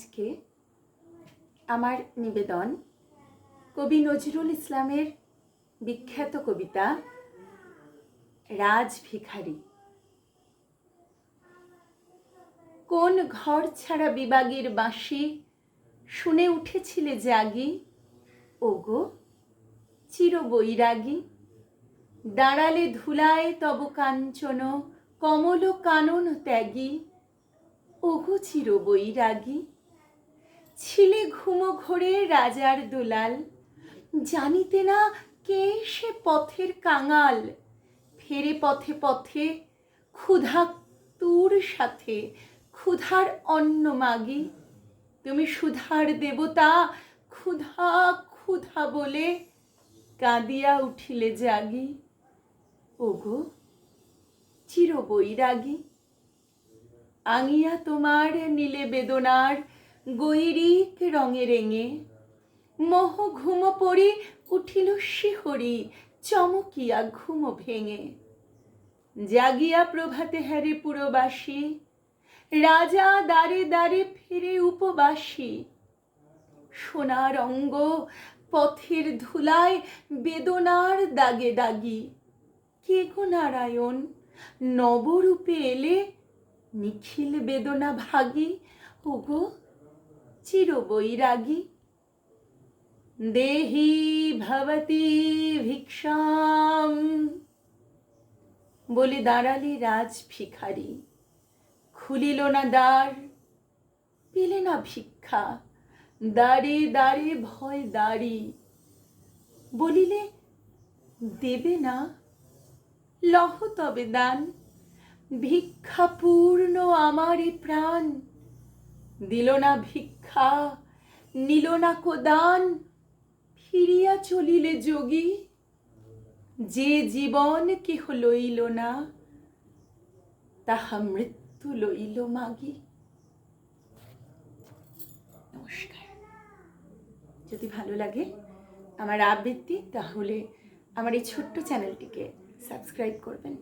আজকে আমার নিবেদন কবি নজরুল ইসলামের বিখ্যাত কবিতা রাজ ভিখারি। কোন ঘর ছাড়া বিবাগের বাঁশি শুনে উঠেছিলে জাগি? ওগো, চির বৈরাগী। দাঁড়ালে ধুলায় তব কাঞ্চন, কমল কানন ত্যাগী। ওগো, চির বৈরাগী। ছিলে ঘুমো ঘোরে রাজার দুলাল। জানিতে না কে সে পথের কাঙাল। ফেরে পথে পথে ক্ষুধা তুর সাথে, ক্ষুধার অন্ন মাগি। তুমি সুধার দেবতা, ক্ষুধা ক্ষুধা বলে কাঁদিয়া উঠিলে জাগি। ওগো চির বৈরাগী আঙিয়া তোমার নীলে বেদনার গৈরিক রঙে রেঙে, মোহ ঘুম পড়ি উঠিল শিহরি, চমকিয়া ঘুম ভেঙে। জাগিয়া প্রভাতে হ্যারে পুরবাসী, রাজা দাঁড়ে দাঁড়ে ফিরে উপবাসী। সোনার অঙ্গ পথের ধুলায় বেদনার দাগে দাগি। কে গো নারায়ণ, নবরূপে এলে নিখিল বেদনা ভাগি? ওগো চির বৈরাগী দেহি ভবতি ভিক্ষাম বলে দাঁড়ালে রাজ ভিখারি খুলিল না দ্বার পেলে না ভিক্ষা দাঁড়ে দাঁড়ে ভয় দাঁড়ি বলিলে দেবে না লহ তবে দান ভিক্ষা পূর্ণ আমারে প্রাণ দিল না ভিক্ষা নিল না কোদান, ফিরিয়া চলিলে যোগী। যে জীবন কেহ লইল না, তাহা মৃত্যু লইল মাগি। নমস্কার। যদি ভালো লাগে আমার আবৃত্তি, তাহলে আমার এই ছোট্ট চ্যানেলটিকে সাবস্ক্রাইব করবেন।